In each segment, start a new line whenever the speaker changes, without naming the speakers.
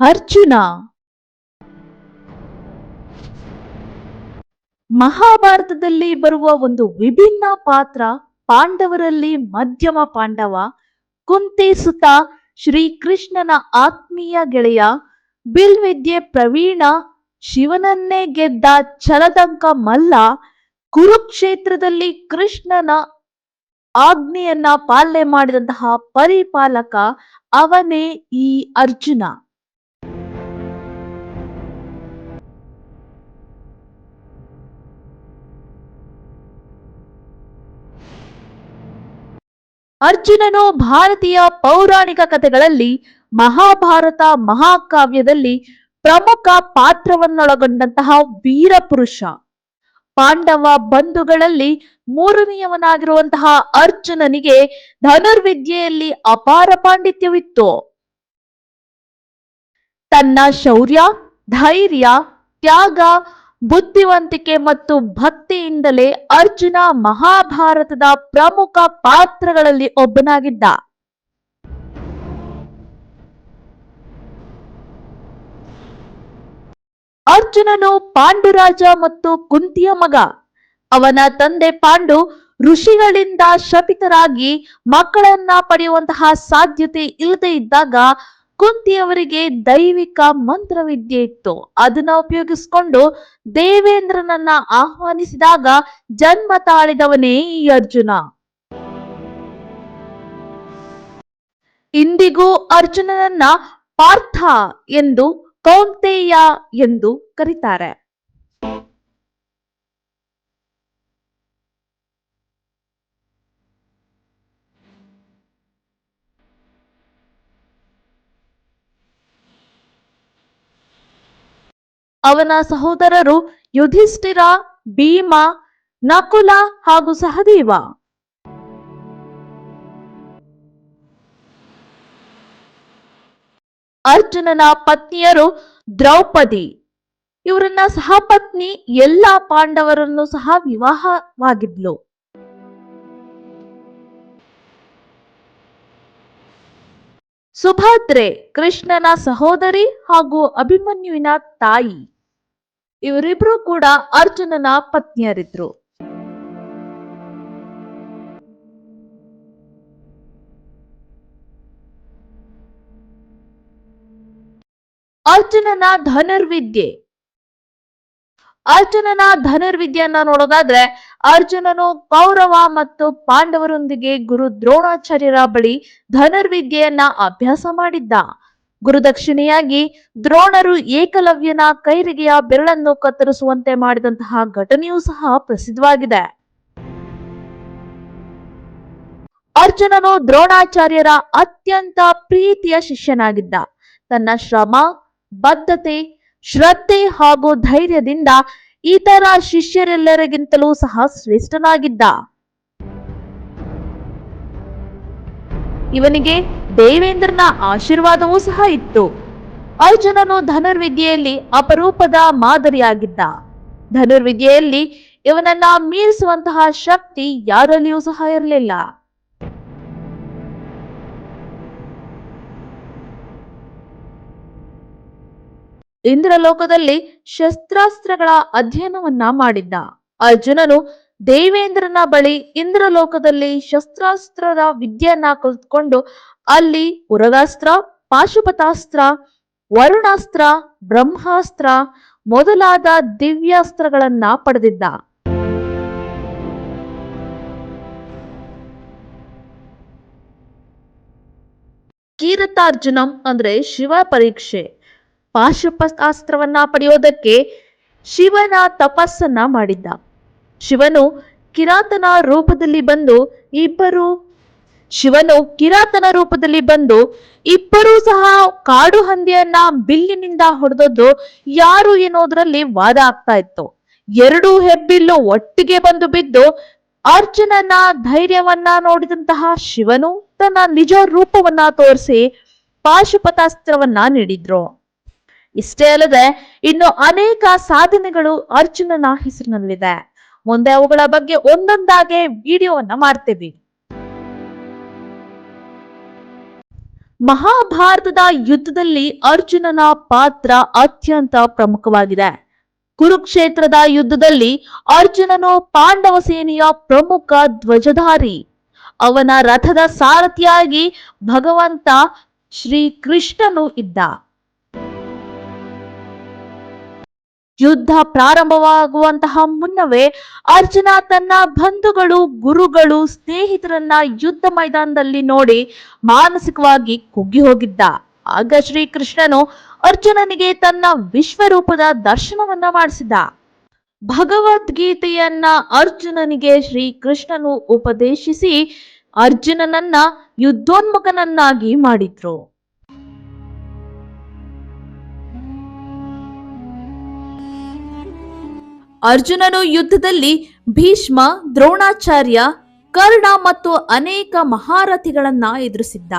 ಅರ್ಜುನ. ಮಹಾಭಾರತದಲ್ಲಿ ಬರುವ ಒಂದು ವಿಭಿನ್ನ ಪಾತ್ರ ಪಾಂಡವರಲ್ಲಿ ಮಧ್ಯಮ ಪಾಂಡವ, ಕುಂತಿ ಸುತ, ಶ್ರೀಕೃಷ್ಣನ ಆತ್ಮೀಯ ಗೆಳೆಯ, ಬಿಲ್ವಿದ್ಯೆ ಪ್ರವೀಣ, ಶಿವನನ್ನೇ ಗೆದ್ದ ಛಲದಂಕ ಮಲ್ಲ, ಕುರುಕ್ಷೇತ್ರದಲ್ಲಿ ಕೃಷ್ಣನ ಆಜ್ಞೆಯನ್ನ ಪಾಲನೆ ಮಾಡಿದಂತಹ ಪರಿಪಾಲಕ ಅವನೇ ಈ ಅರ್ಜುನ. ಅರ್ಜುನನು ಭಾರತೀಯ ಪೌರಾಣಿಕ ಕಥೆಗಳಲ್ಲಿ ಮಹಾಭಾರತ ಮಹಾಕಾವ್ಯದಲ್ಲಿ ಪ್ರಮುಖ ಪಾತ್ರವನ್ನೊಳಗೊಂಡಂತಹ ವೀರ ಪುರುಷ. ಪಾಂಡವ ಬಂಧುಗಳಲ್ಲಿ ಮೂರನೆಯವನಾಗಿರುವಂತಹ ಅರ್ಜುನನಿಗೆ ಧನುರ್ವಿದ್ಯೆಯಲ್ಲಿ ಅಪಾರ ಪಾಂಡಿತ್ಯವಿತ್ತು. ತನ್ನ ಶೌರ್ಯ, ಧೈರ್ಯ, ತ್ಯಾಗ ಬುದ್ಧಿವಂತಿಕೆ ಮತ್ತು ಭಕ್ತಿಯಿಂದಲೇ ಅರ್ಜುನ ಮಹಾಭಾರತದ ಪ್ರಮುಖ ಪಾತ್ರಗಳಲ್ಲಿ ಒಬ್ಬನಾಗಿದ್ದ. ಅರ್ಜುನನು ಪಾಂಡುರಾಜ ಮತ್ತು ಕುಂತಿಯ ಮಗ. ಅವನ ತಂದೆ ಪಾಂಡು ಋಷಿಗಳಿಂದ ಶಪಿತರಾಗಿ ಮಕ್ಕಳನ್ನ ಪಡೆಯುವಂತಹ ಸಾಧ್ಯತೆ ಇಲ್ಲದೆ ಇದ್ದಾಗ ಕುಂತಿಯವರಿಗೆ ದೈವಿಕ ಮಂತ್ರವಿದ್ಯೆ ಇತ್ತು. ಅದನ್ನ ಉಪಯೋಗಿಸಿಕೊಂಡು ದೇವೇಂದ್ರನನ್ನ ಆಹ್ವಾನಿಸಿದಾಗ ಜನ್ಮ ತಾಳಿದವನೇ ಈ ಅರ್ಜುನ. ಇಂದಿಗೂ ಅರ್ಜುನನನ್ನ ಪಾರ್ಥ ಎಂದು ಕೌಂತೆಯ ಎಂದು ಕರೀತಾರೆ. ಅವನ ಸಹೋದರರು ಯುಧಿಷ್ಠಿರ, ಭೀಮ, ನಕುಲ ಹಾಗೂ ಸಹದೇವ. ಅರ್ಜುನನ ಪತ್ನಿಯರು ದ್ರೌಪದಿ. ಇವರನ್ನ ಸಹಪತ್ನಿ ಎಲ್ಲಾ ಪಾಂಡವರನ್ನು ಸಹ ವಿವಾಹವಾಗಿದ್ಲು. ಸುಭದ್ರೆ ಕೃಷ್ಣನ ಸಹೋದರಿ ಹಾಗೂ ಅಭಿಮನ್ಯುವಿನ ತಾಯಿ. ಇವರಿಬ್ರು ಕೂಡ ಅರ್ಜುನನ ಪತ್ನಿಯರಿದ್ರು. ಅರ್ಜುನನ ಧನುರ್ವಿದ್ಯೆ. ಅರ್ಜುನನ ಧನುರ್ವಿದ್ಯೆಯನ್ನ ನೋಡೋದಾದ್ರೆ ಅರ್ಜುನನು ಕೌರವ ಮತ್ತು ಪಾಂಡವರೊಂದಿಗೆ ಗುರು ದ್ರೋಣಾಚಾರ್ಯರ ಬಳಿ ಧನುರ್ವಿದ್ಯೆಯನ್ನ ಅಭ್ಯಾಸ ಮಾಡಿದ್ದ. ಗುರುದಕ್ಷಿಣೆಯಾಗಿ ದ್ರೋಣರು ಏಕಲವ್ಯನ ಕೈರಿಗೆಯ ಬೆರಳನ್ನು ಕತ್ತರಿಸುವಂತೆ ಮಾಡಿದಂತಹ ಘಟನೆಯೂ ಸಹ ಪ್ರಸಿದ್ಧವಾಗಿದೆ. ಅರ್ಜುನನು ದ್ರೋಣಾಚಾರ್ಯರ ಅತ್ಯಂತ ಪ್ರೀತಿಯ ಶಿಷ್ಯನಾಗಿದ್ದ. ತನ್ನ ಶ್ರಮ, ಬದ್ಧತೆ ಶ್ರದ್ಧೆ ಹಾಗೂ ಧೈರ್ಯದಿಂದ ಇತರ ಶಿಷ್ಯರೆಲ್ಲರಿಗಿಂತಲೂ ಸಹ ಶ್ರೇಷ್ಠನಾಗಿದ್ದ. ಇವನಿಗೆ ದೇವೇಂದ್ರನ ಆಶೀರ್ವಾದವೂ ಸಹ ಇತ್ತು. ಅರ್ಜುನನು ಧನುರ್ವಿದ್ಯೆಯಲ್ಲಿ ಅಪರೂಪದ ಮಾದರಿಯಾಗಿದ್ದ. ಧನುರ್ವಿದ್ಯೆಯಲ್ಲಿ ಇವನನ್ನ ಮೀರಿಸುವಂತಹ ಶಕ್ತಿ ಯಾರಲ್ಲಿಯೂ ಸಹ ಇರಲಿಲ್ಲ. ಇಂದ್ರಲೋಕದಲ್ಲಿ ಶಸ್ತ್ರಾಸ್ತ್ರಗಳ ಅಧ್ಯಯನವನ್ನ ಮಾಡಿದ್ದ. ಅರ್ಜುನನು ದೇವೇಂದ್ರನ ಬಳಿ ಇಂದ್ರಲೋಕದಲ್ಲಿ ಶಸ್ತ್ರಾಸ್ತ್ರದ ವಿದ್ಯೆಯನ್ನ ಕಲಿತ್ಕೊಂಡು ಅಲ್ಲಿ ಉರಗಾಸ್ತ್ರ, ಪಾಶುಪತಾಸ್ತ್ರ, ವರುಣಾಸ್ತ್ರ, ಬ್ರಹ್ಮಾಸ್ತ್ರ ಮೊದಲಾದ ದಿವ್ಯಾಸ್ತ್ರಗಳನ್ನ ಪಡೆದಿದ್ದ. ಕೀರತಾರ್ಜುನಂ ಅಂದ್ರೆ ಶಿವ ಪರೀಕ್ಷೆ. ಪಾಶುಪತಾಸ್ತ್ರವನ್ನ ಪಡೆಯೋದಕ್ಕೆ ಶಿವನ ತಪಸ್ಸನ್ನ ಮಾಡಿದ್ದ. ಶಿವನು ಕಿರಾತನ ರೂಪದಲ್ಲಿ ಬಂದು ಇಬ್ಬರು, ಶಿವನು ಕಿರಾತನ ರೂಪದಲ್ಲಿ ಬಂದು ಇಬ್ಬರೂ ಸಹ ಕಾಡು ಹಂದಿಯನ್ನ ಬಿಲ್ಲಿನಿಂದ ಹೊಡೆದದ್ದು ಯಾರು ಎನ್ನುವುದರಲ್ಲಿ ವಾದ ಆಗ್ತಾ ಇತ್ತು. ಎರಡು ಹೆಬ್ಬಿಲ್ಲು ಒಟ್ಟಿಗೆ ಬಂದು ಬಿದ್ದು ಅರ್ಜುನನ ಧೈರ್ಯವನ್ನ ನೋಡಿದಂತಹ ಶಿವನು ತನ್ನ ನಿಜ ರೂಪವನ್ನ ತೋರಿಸಿ ಪಾಶುಪತಾಸ್ತ್ರವನ್ನ ನೀಡಿದ್ರು. ಇಷ್ಟೇ ಅಲ್ಲದೆ ಇನ್ನು ಅನೇಕ ಸಾಧನೆಗಳು ಅರ್ಜುನನ ಹೆಸರಿನಲ್ಲಿದೆ. ಮುಂದೆ ಅವುಗಳ ಬಗ್ಗೆ ಒಂದೊಂದಾಗೆ ವಿಡಿಯೋವನ್ನ ಮಾಡ್ತೇವೆ. ಮಹಾಭಾರತದ ಯುದ್ಧದಲ್ಲಿ ಅರ್ಜುನನ ಪಾತ್ರ ಅತ್ಯಂತ ಪ್ರಮುಖವಾಗಿದೆ. ಕುರುಕ್ಷೇತ್ರದ ಯುದ್ಧದಲ್ಲಿ ಅರ್ಜುನನು ಪಾಂಡವ ಸೇನೆಯ ಪ್ರಮುಖ ಧ್ವಜಧಾರಿ. ಅವನ ರಥದ ಸಾರಥಿಯಾಗಿ ಭಗವಂತ ಶ್ರೀ ಕೃಷ್ಣನು ಇದ್ದ. ಯುದ್ಧ ಪ್ರಾರಂಭವಾಗುವಂತಹ ಮುನ್ನವೇ ಅರ್ಜುನ ತನ್ನ ಬಂಧುಗಳು, ಗುರುಗಳು, ಸ್ನೇಹಿತರನ್ನ ಯುದ್ಧ ಮೈದಾನದಲ್ಲಿ ನೋಡಿ ಮಾನಸಿಕವಾಗಿ ಕುಗ್ಗಿ ಹೋಗಿದ್ದ. ಆಗ ಶ್ರೀಕೃಷ್ಣನು ಅರ್ಜುನನಿಗೆ ತನ್ನ ವಿಶ್ವರೂಪದ ದರ್ಶನವನ್ನ ಮಾಡಿಸಿದ. ಭಗವದ್ಗೀತೆಯನ್ನ ಅರ್ಜುನನಿಗೆ ಶ್ರೀಕೃಷ್ಣನು ಉಪದೇಶಿಸಿ ಅರ್ಜುನನನ್ನ ಯುದ್ಧೋನ್ಮುಖನನ್ನಾಗಿ ಮಾಡಿದ್ರು. ಅರ್ಜುನನು ಯುದ್ಧದಲ್ಲಿ ಭೀಷ್ಮ, ದ್ರೋಣಾಚಾರ್ಯ, ಕರ್ಣ ಮತ್ತು ಅನೇಕ ಮಹಾರಥಿಗಳನ್ನ ಎದುರಿಸಿದ್ದ.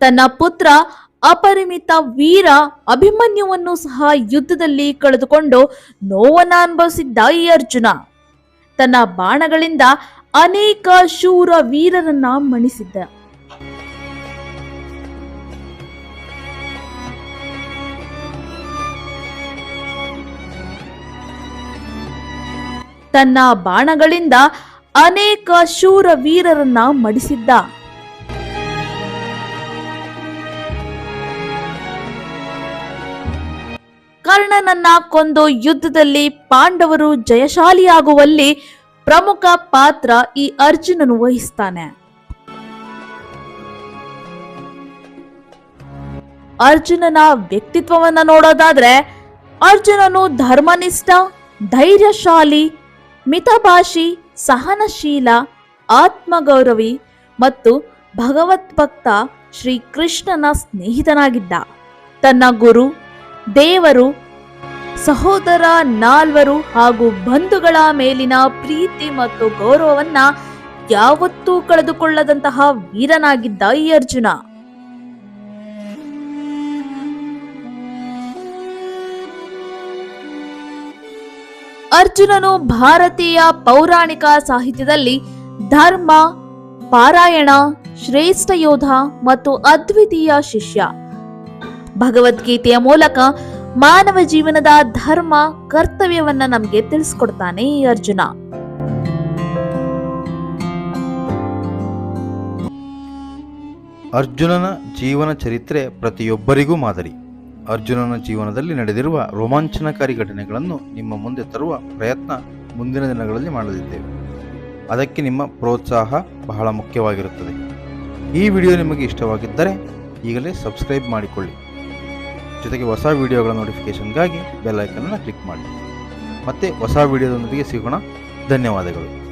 ತನ್ನ ಪುತ್ರ ಅಪರಿಮಿತ ವೀರ ಅಭಿಮನ್ಯುವನ್ನು ಸಹ ಯುದ್ಧದಲ್ಲಿ ಕಳೆದುಕೊಂಡು ನೋವನ್ನ ಅನುಭವಿಸಿದ್ದ ಈ ಅರ್ಜುನ. ತನ್ನ ಬಾಣಗಳಿಂದ ಅನೇಕ ಶೂರ ವೀರರನ್ನ ಮಣಿಸಿದ್ದ. ತನ್ನ ಬಾಣಗಳಿಂದ ಅನೇಕ ಶೂರ ವೀರರನ್ನ ಮಡಿಸಿದ್ದ. ಕರ್ಣನನ್ನ ಕೊಂದು ಯುದ್ಧದಲ್ಲಿ ಪಾಂಡವರು ಜಯಶಾಲಿಯಾಗುವಲ್ಲಿ ಪ್ರಮುಖ ಪಾತ್ರ ಈ ಅರ್ಜುನನು ವಹಿಸ್ತಾನೆ. ಅರ್ಜುನನ ವ್ಯಕ್ತಿತ್ವವನ್ನ ನೋಡೋದಾದ್ರೆ ಅರ್ಜುನನು ಧರ್ಮನಿಷ್ಠ, ಧೈರ್ಯಶಾಲಿ, ಮಿತಭಾಷಿ, ಸಹನಶೀಲ, ಆತ್ಮಗೌರವಿ ಮತ್ತು ಭಗವದ್ಭಕ್ತ ಶ್ರೀ ಕೃಷ್ಣನ ಸ್ನೇಹಿತನಾಗಿದ್ದ. ತನ್ನ ಗುರು, ದೇವರು ಸಹೋದರ ನಾಲ್ವರು ಹಾಗೂ ಬಂಧುಗಳ ಮೇಲಿನ ಪ್ರೀತಿ ಮತ್ತು ಗೌರವವನ್ನ ಯಾವತ್ತೂ ಕಳೆದುಕೊಳ್ಳದಂತಹ ವೀರನಾಗಿದ್ದ ಈ ಅರ್ಜುನ. ಅರ್ಜುನನು ಭಾರತೀಯ ಪೌರಾಣಿಕ ಸಾಹಿತ್ಯದಲ್ಲಿ ಧರ್ಮ, ಪಾರಾಯಣ, ಶ್ರೇಷ್ಠ ಯೋಧ ಮತ್ತು ಅದ್ವಿತೀಯ ಶಿಷ್ಯ. ಭಗವದ್ಗೀತೆಯ ಮೂಲಕ ಮಾನವ ಜೀವನದ ಧರ್ಮ ಕರ್ತವ್ಯವನ್ನ ನಮ್ಗೆ ತಿಳಿಸ್ಕೊಡ್ತಾನೆ ಈ ಅರ್ಜುನ.
ಅರ್ಜುನನ ಜೀವನ ಚರಿತ್ರೆ ಪ್ರತಿಯೊಬ್ಬರಿಗೂ ಮಾದರಿ. ಅರ್ಜುನನ ಜೀವನದಲ್ಲಿ ನಡೆದಿರುವ ರೋಮಾಂಚನಕಾರಿ ಘಟನೆಗಳನ್ನು ನಿಮ್ಮ ಮುಂದೆ ತರುವ ಪ್ರಯತ್ನ ಮುಂದಿನ ದಿನಗಳಲ್ಲಿ ಮಾಡಲಿದ್ದೇವೆ. ಅದಕ್ಕೆ ನಿಮ್ಮ ಪ್ರೋತ್ಸಾಹ ಬಹಳ ಮುಖ್ಯವಾಗಿರುತ್ತದೆ. ಈ ವಿಡಿಯೋ ನಿಮಗೆ ಇಷ್ಟವಾಗಿದ್ದರೆ ಈಗಲೇ ಸಬ್ಸ್ಕ್ರೈಬ್ ಮಾಡಿಕೊಳ್ಳಿ. ಜೊತೆಗೆ ಹೊಸ ವಿಡಿಯೋಗಳ ನೋಟಿಫಿಕೇಷನ್ಗಾಗಿ ಬೆಲ್ ಐಕನನ್ನು ಕ್ಲಿಕ್ ಮಾಡಿ. ಮತ್ತೆ ಹೊಸ ವಿಡಿಯೋದೊಂದಿಗೆ ಸಿಗೋಣ. ಧನ್ಯವಾದಗಳು.